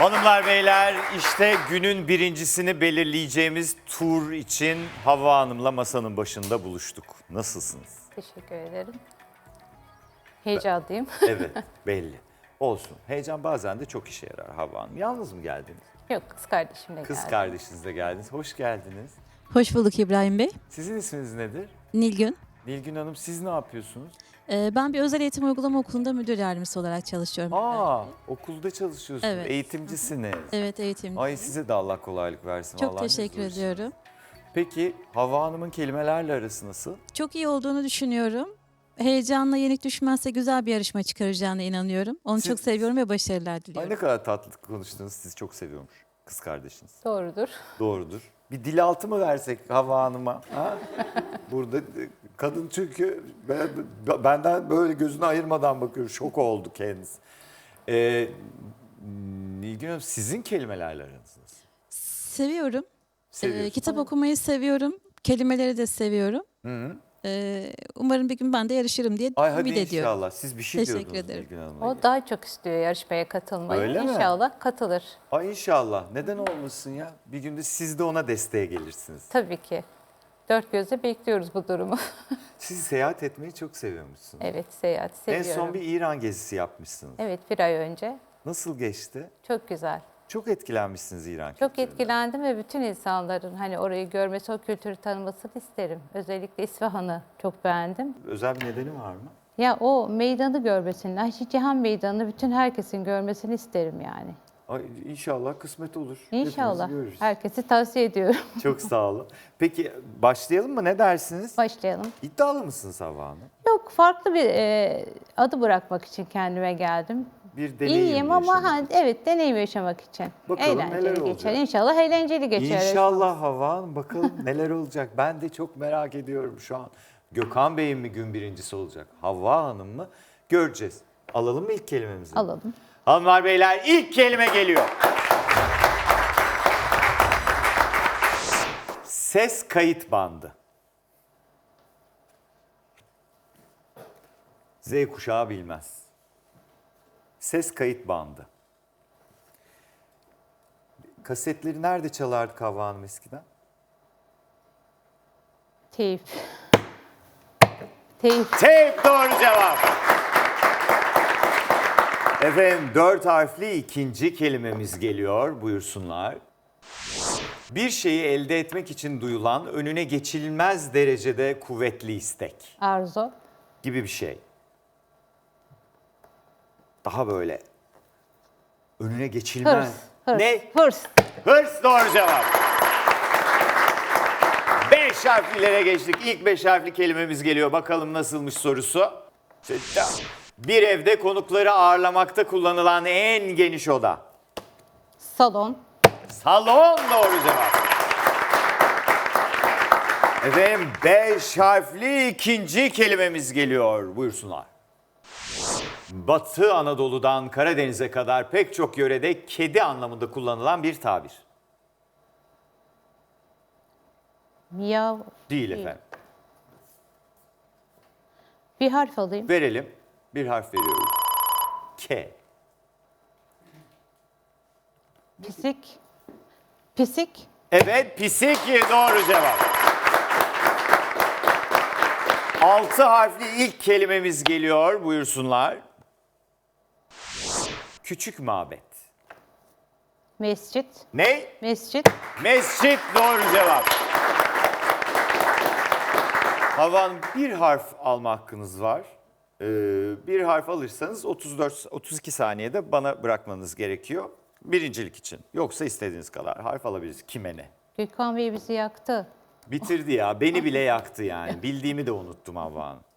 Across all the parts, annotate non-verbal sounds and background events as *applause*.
Hanımlar beyler işte günün birincisini belirleyeceğimiz tur için Havva Hanım'la masanın başında buluştuk. Nasılsınız? Teşekkür ederim. Heyecanlıyım. Evet belli. Olsun. Heyecan bazen de çok işe yarar Havva Hanım. Yalnız mı geldiniz? Yok kız kardeşimle Kız geldim. kardeşinizle geldiniz. Hoş geldiniz. Hoş bulduk İbrahim Bey. Sizin isminiz nedir? Nilgün. Nilgün Hanım siz ne yapıyorsunuz? Ee, ben bir özel eğitim uygulama okulunda müdür yardımcısı olarak çalışıyorum. Aa okulda çalışıyorsunuz. Evet. Eğitimcisiniz. Evet eğitimci. Ay size de Allah kolaylık versin. Çok vallahi ne teşekkür ediyorum. Peki Havva Hanım'ın kelimelerle arası nasıl? Çok iyi olduğunu düşünüyorum. Heyecanla yenik düşmezse güzel bir yarışma çıkaracağına inanıyorum. Onu Siz- çok seviyorum ve başarılar Ay diliyorum. ne kadar tatlı konuştunuz. Sizi çok seviyormuş kız kardeşiniz. Doğrudur. Doğrudur. Bir dil altı mı versek Havva Hanım'a? Ha? Burada kadın çünkü ben- benden böyle gözünü ayırmadan bakıyor. Şok oldu kendisi. Ee, Nilgün Hanım sizin kelimelerle aranız nasıl? Seviyorum. Ee, kitap okumayı seviyorum. Kelimeleri de seviyorum. Ee, umarım bir gün ben de yarışırım diye Ay hadi ümit ediyorum. inşallah. Siz bir şey Teşekkür diyordunuz ederim. Nilgün Hanım'a. O daha çok istiyor yarışmaya katılmayı. Öyle mi? İnşallah katılır. Ay inşallah. Neden olmasın ya? Bir günde siz de ona desteğe gelirsiniz. Tabii ki. Dört gözle bekliyoruz bu durumu. *laughs* Siz seyahat etmeyi çok seviyormuşsunuz. evet seyahat En seviyorum. son bir İran gezisi yapmışsınız. Evet bir ay önce. Nasıl geçti? Çok güzel. Çok etkilenmişsiniz İran Çok kültüründen. etkilendim ve bütün insanların hani orayı görmesi, o kültürü tanımasını isterim. Özellikle İsfahan'ı çok beğendim. Özel bir nedeni var mı? Ya o meydanı görmesini, Ayşe Cihan Meydanı'nı bütün herkesin görmesini isterim yani. Ay, inşallah kısmet olur. İnşallah. Herkesi tavsiye ediyorum. *laughs* Çok sağ olun. Peki başlayalım mı? Ne dersiniz? Başlayalım. İddialı mısınız Havva Hanım? Yok farklı bir e, adı bırakmak için kendime geldim. Bir deneyim İyiyim ama yaşamak ha, evet deneyim yaşamak için. Bakalım neler eğlenceli olacak? geçer. İnşallah eğlenceli geçer. İnşallah Havva Hanım. Bakalım *laughs* neler olacak. Ben de çok merak ediyorum şu an. Gökhan Bey'in mi gün birincisi olacak? Havva Hanım mı? Göreceğiz. Alalım mı ilk kelimemizi? Alalım. Hanımlar beyler ilk kelime geliyor. Ses kayıt bandı. Z kuşağı bilmez. Ses kayıt bandı. Kasetleri nerede çalardık Havva Hanım eskiden? Teyip. Teyip. Teyp doğru cevap. Efendim dört harfli ikinci kelimemiz geliyor. Buyursunlar. Bir şeyi elde etmek için duyulan önüne geçilmez derecede kuvvetli istek Arzu. gibi bir şey. Daha böyle önüne geçilmez. Hırs. Hırs. Ne? Hırs. Hırs doğru cevap. Beş harflilere geçtik. İlk beş harfli kelimemiz geliyor. Bakalım nasılmış sorusu. Bir evde konukları ağırlamakta kullanılan en geniş oda. Salon. Salon doğru cevap. Efendim beş harfli ikinci kelimemiz geliyor. Buyursunlar. Batı Anadolu'dan Karadeniz'e kadar pek çok yörede kedi anlamında kullanılan bir tabir. Miyav. Değil efendim. Bir harf alayım. Verelim. Bir harf veriyorum. K. Pisik. Pisik. Evet pisik doğru cevap. Altı harfli ilk kelimemiz geliyor. Buyursunlar. Küçük mabet. Mescit. Ne? Mescit. Mescit doğru cevap. Havan bir harf alma hakkınız var. Ee, bir harf alırsanız 34 32 saniyede bana bırakmanız gerekiyor. Birincilik için. Yoksa istediğiniz kadar harf alabiliriz. Kime ne? Gökhan Bey bizi yaktı. Bitirdi ya. Beni bile yaktı yani. Bildiğimi de unuttum Havva Hanım.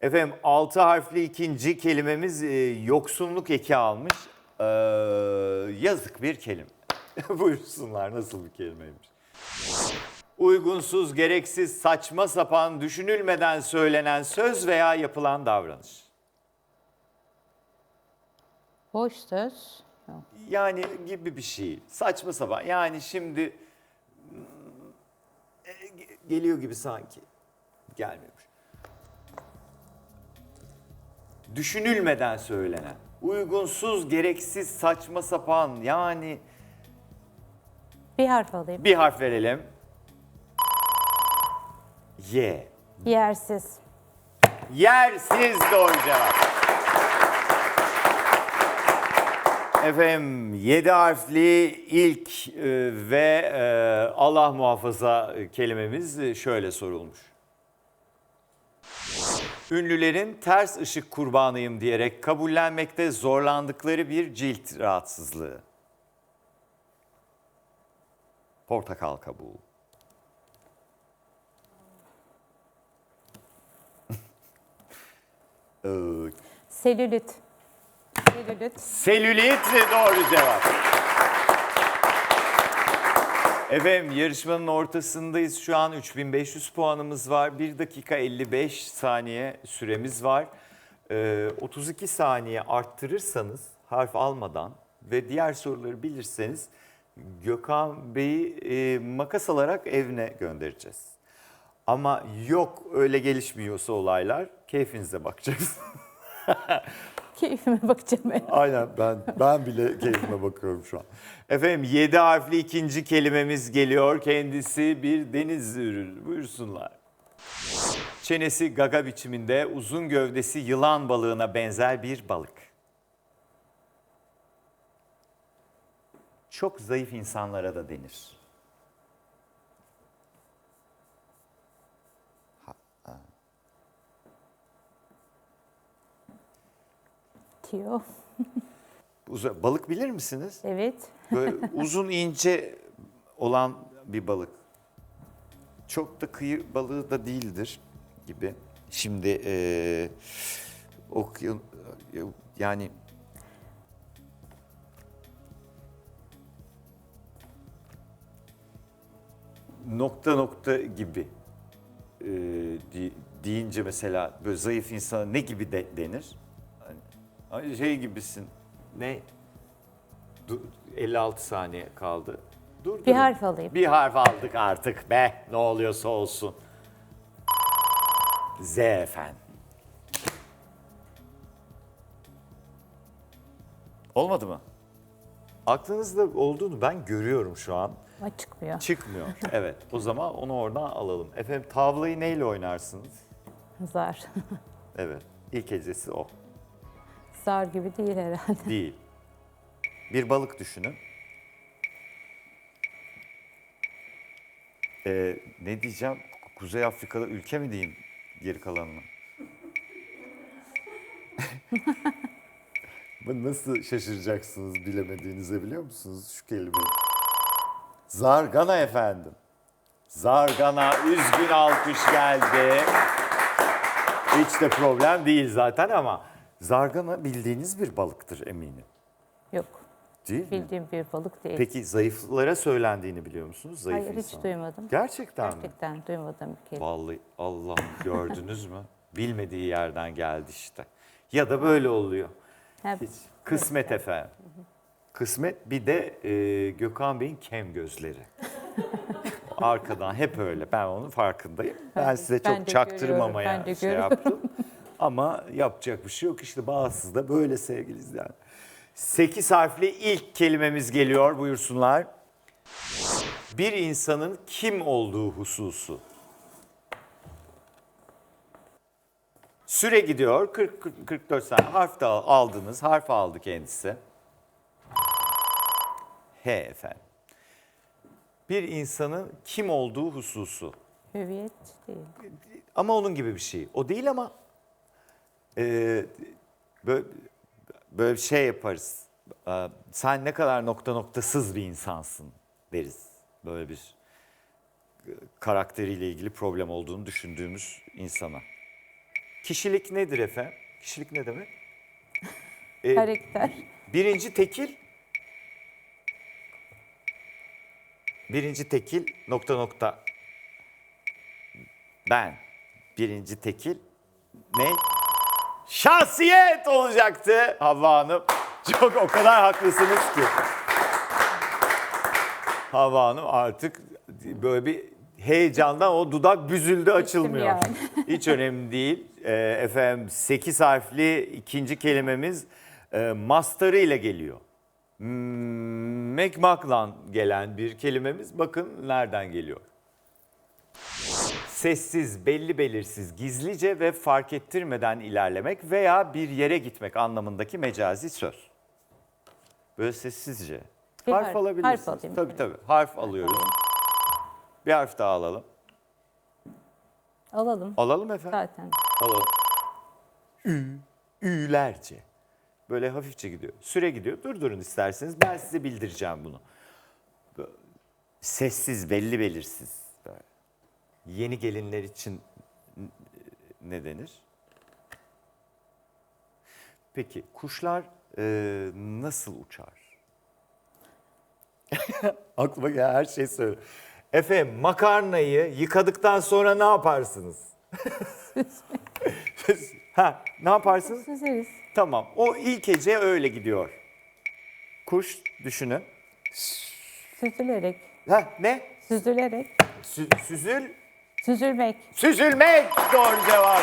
Efendim altı harfli ikinci kelimemiz e, yoksunluk eki almış. Ee, yazık bir kelime. *laughs* Buyursunlar nasıl bir kelimeymiş. Uygunsuz, gereksiz, saçma sapan, düşünülmeden söylenen söz veya yapılan davranış. Boş söz. Yok. Yani gibi bir şey. Saçma sapan. Yani şimdi e, ge- geliyor gibi sanki. Gelmiyormuş. Düşünülmeden söylenen. Uygunsuz, gereksiz, saçma sapan yani Bir harf alayım. bir harf verelim. Y. Yersiz. Yersiz doğru cevap. Efendim 7 harfli ilk e, ve e, Allah muhafaza kelimemiz e, şöyle sorulmuş. Ünlülerin ters ışık kurbanıyım diyerek kabullenmekte zorlandıkları bir cilt rahatsızlığı. Portakal kabuğu. *laughs* Ee, Selülit. Selülit. Selülit doğru cevap. Efendim yarışmanın ortasındayız. Şu an 3500 puanımız var. 1 dakika 55 saniye süremiz var. Ee, 32 saniye arttırırsanız harf almadan ve diğer soruları bilirseniz Gökhan Bey'i e, makas alarak evine göndereceğiz. Ama yok öyle gelişmiyorsa olaylar keyfinize bakacaksınız. *laughs* Keyfime *laughs* bakacağım ben. Aynen ben ben bile keyfime bakıyorum şu an. Efendim 7 harfli ikinci kelimemiz geliyor. Kendisi bir deniz ürünü. Buyursunlar. Çenesi gaga biçiminde, uzun gövdesi yılan balığına benzer bir balık. Çok zayıf insanlara da denir. *laughs* Uza- balık bilir misiniz? Evet. Böyle *laughs* uzun ince olan bir balık. Çok da kıyı balığı da değildir gibi. Şimdi eee okuyun yani nokta nokta gibi di- deyince mesela böyle zayıf insana ne gibi de, denir? Şey gibisin. Ne? Du- 56 saniye kaldı. Dur, Bir harf alayım. Bir harf aldık artık be. Ne oluyorsa olsun. Z efendim. Olmadı mı? Aklınızda olduğunu ben görüyorum şu an. Ama çıkmıyor. Çıkmıyor. *laughs* Evet. O zaman onu oradan alalım. Efendim tavlayı neyle oynarsınız? Zar. Evet. İlk hecesi o. Zar gibi değil herhalde. Değil. Bir balık düşünün. Ee, ne diyeceğim? Kuzey Afrika'da ülke mi diyeyim geri kalanına? *laughs* Bu nasıl şaşıracaksınız bilemediğinizi biliyor musunuz şu kelimeyi? Zargana efendim. Zargana üzgün alkış geldi. Hiç de problem değil zaten ama zargana bildiğiniz bir balıktır eminim. Yok. Değil mi? Bildiğim bir balık değil. Peki zayıflara söylendiğini biliyor musunuz? Zayıf Hayır hiç insan. duymadım. Gerçekten mi? Gerçekten duymadım bir kere. Vallahi Allah'ım gördünüz mü? Bilmediği yerden geldi işte. Ya da böyle oluyor. Ha, Hiç. Kısmet efendim. Kısmet bir de e, Gökhan Bey'in kem gözleri. Arkadan hep öyle. Ben onun farkındayım. Ben size Ben çok çaktırmamaya görüyorum, ben de şey görüyorum. yaptım. *laughs* Ama yapacak bir şey yok. İşte bazısı da böyle sevgili izleyenler. 8 harfli ilk kelimemiz geliyor. Buyursunlar. Bir insanın kim olduğu hususu. Süre gidiyor. 40 40 44 saniye. Harf da aldınız. Harf aldı kendisi. H efendim. Bir insanın kim olduğu hususu. Hüviyet değil. Ama onun gibi bir şey. O değil ama e, böyle, böyle bir şey yaparız. E, sen ne kadar nokta noktasız bir insansın deriz. Böyle bir karakteriyle ilgili problem olduğunu düşündüğümüz insana. Kişilik nedir efendim? Kişilik ne demek? *laughs* E, Karakter. Birinci tekil. Birinci tekil nokta nokta. Ben. Birinci tekil. Ne? Şahsiyet olacaktı Havva Hanım. Çok o kadar haklısınız ki. Havva Hanım artık böyle bir heyecandan o dudak büzüldü açılmıyor. yani. *laughs* Hiç önemli değil. Ee, efendim 8 harfli ikinci kelimemiz E, mastarı ile geliyor. Hmm, Mekmak'la gelen bir kelimemiz bakın nereden geliyor. Sessiz, belli belirsiz, gizlice ve fark ettirmeden ilerlemek veya bir yere gitmek anlamındaki mecazi söz. Böyle sessizce. Bir harf harf- alabilirsiniz. harf alayım. Tabii tabii. Harf alıyoruz. Bir harf daha alalım. Alalım Alalım efendim. zaten. Alalım. Ü, ülerce. Böyle hafifçe gidiyor. Süre gidiyor. Durdurun isterseniz. Ben size bildireceğim bunu. Böyle Sessiz, belli belirsiz. Böyle. Yeni gelinler için ne denir? Peki kuşlar e, nasıl uçar? *laughs* Aklıma gelen her şey söyle. Efendim makarnayı yıkadıktan sonra ne yaparsınız? *laughs* ha, ne yaparsınız? Süzeriz. Tamam. O ilk hece öyle gidiyor. Kuş düşünün. Süzülerek. Ha ne? Süzülerek. Sü- süzül. Süzülmek. Süzülmek doğru cevap.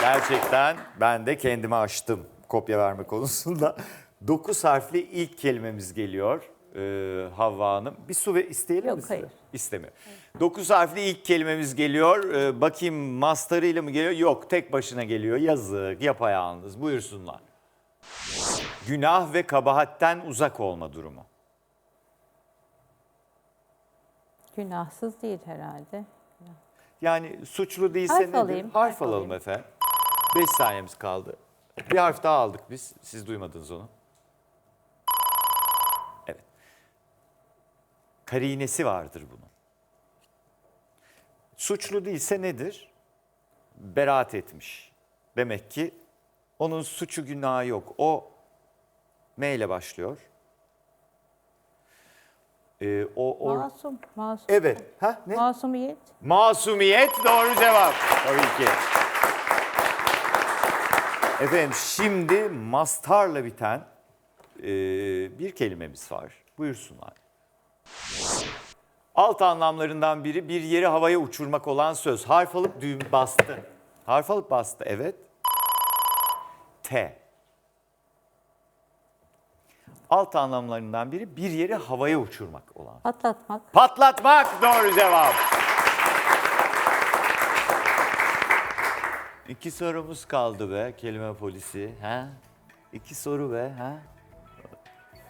Gerçekten ben de kendimi aştım kopya verme konusunda. *laughs* 9 harfli ilk kelimemiz geliyor ee, Havva Hanım. Bir su ve isteyelim Yok, mi size? hayır. İstemiyor. 9 harfli ilk kelimemiz geliyor. Ee, bakayım mastarıyla mı geliyor? Yok tek başına geliyor. Yazık, yapayalnız. Buyursunlar. Günah ve kabahatten uzak olma durumu. Günahsız değil herhalde. Yani suçlu değilse Harf nedir? alayım, Harf, harf alalım alayım. efendim. 5 saniyemiz kaldı. Bir harf daha aldık biz. Siz duymadınız onu. Evet. Karinesi vardır bunun. Suçlu değilse nedir? Beraat etmiş. Demek ki onun suçu günahı yok. O M ile başlıyor. Ee, o, o Masum. Masum. Evet. Ha ne? Masumiyet. Masumiyet doğru cevap. Tabii ki. Efendim şimdi mastarla biten e, bir kelimemiz var. Buyursunlar. Alt anlamlarından biri bir yeri havaya uçurmak olan söz. Harf alıp düğüm bastı. Harf alıp bastı evet. T. Alt anlamlarından biri bir yeri havaya uçurmak olan. Patlatmak. Patlatmak doğru cevap. İki sorumuz kaldı be kelime polisi. Ha? İki soru be. Ha?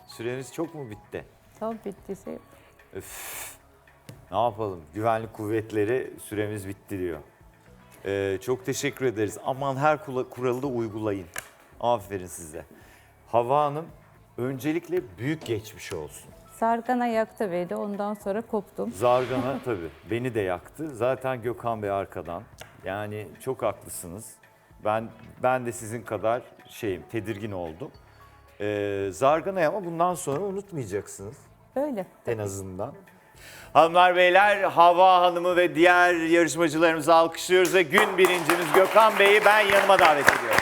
Süremiz çok mu bitti? Tam bittiyse Ne yapalım? Güvenlik kuvvetleri süremiz bitti diyor. Ee, çok teşekkür ederiz. Aman her kula- kuralı da uygulayın. Aferin size. Hava Hanım öncelikle büyük geçmiş olsun. sargana yaktı beni. Ondan sonra koptum. Zargana *laughs* tabii beni de yaktı. Zaten Gökhan Bey arkadan. Yani çok haklısınız. Ben ben de sizin kadar şeyim tedirgin oldum. Ee, Zargana'yı ama bundan sonra unutmayacaksınız Böyle. en azından. Hanımlar beyler Hava Hanım'ı ve diğer yarışmacılarımızı alkışlıyoruz ve gün birincimiz Gökhan Bey'i ben yanıma davet ediyorum.